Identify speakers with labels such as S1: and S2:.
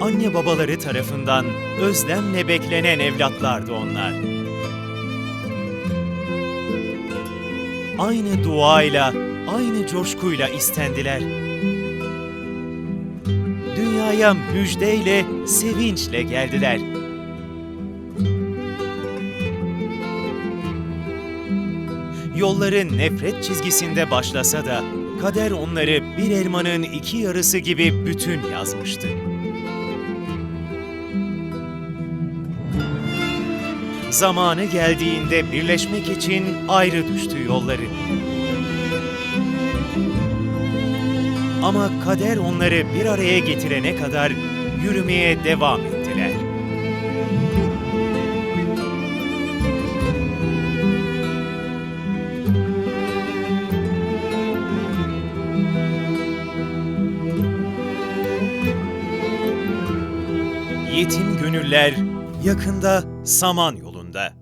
S1: anne babaları tarafından özlemle beklenen evlatlardı onlar. Aynı duayla, aynı coşkuyla istendiler. Dünyaya müjdeyle, sevinçle geldiler. Yolları nefret çizgisinde başlasa da kader onları bir elmanın iki yarısı gibi bütün yazmıştı. Zamanı geldiğinde birleşmek için ayrı düştü yolları. Ama kader onları bir araya getirene kadar yürümeye devam ettiler. Yetim gönüller yakında saman that.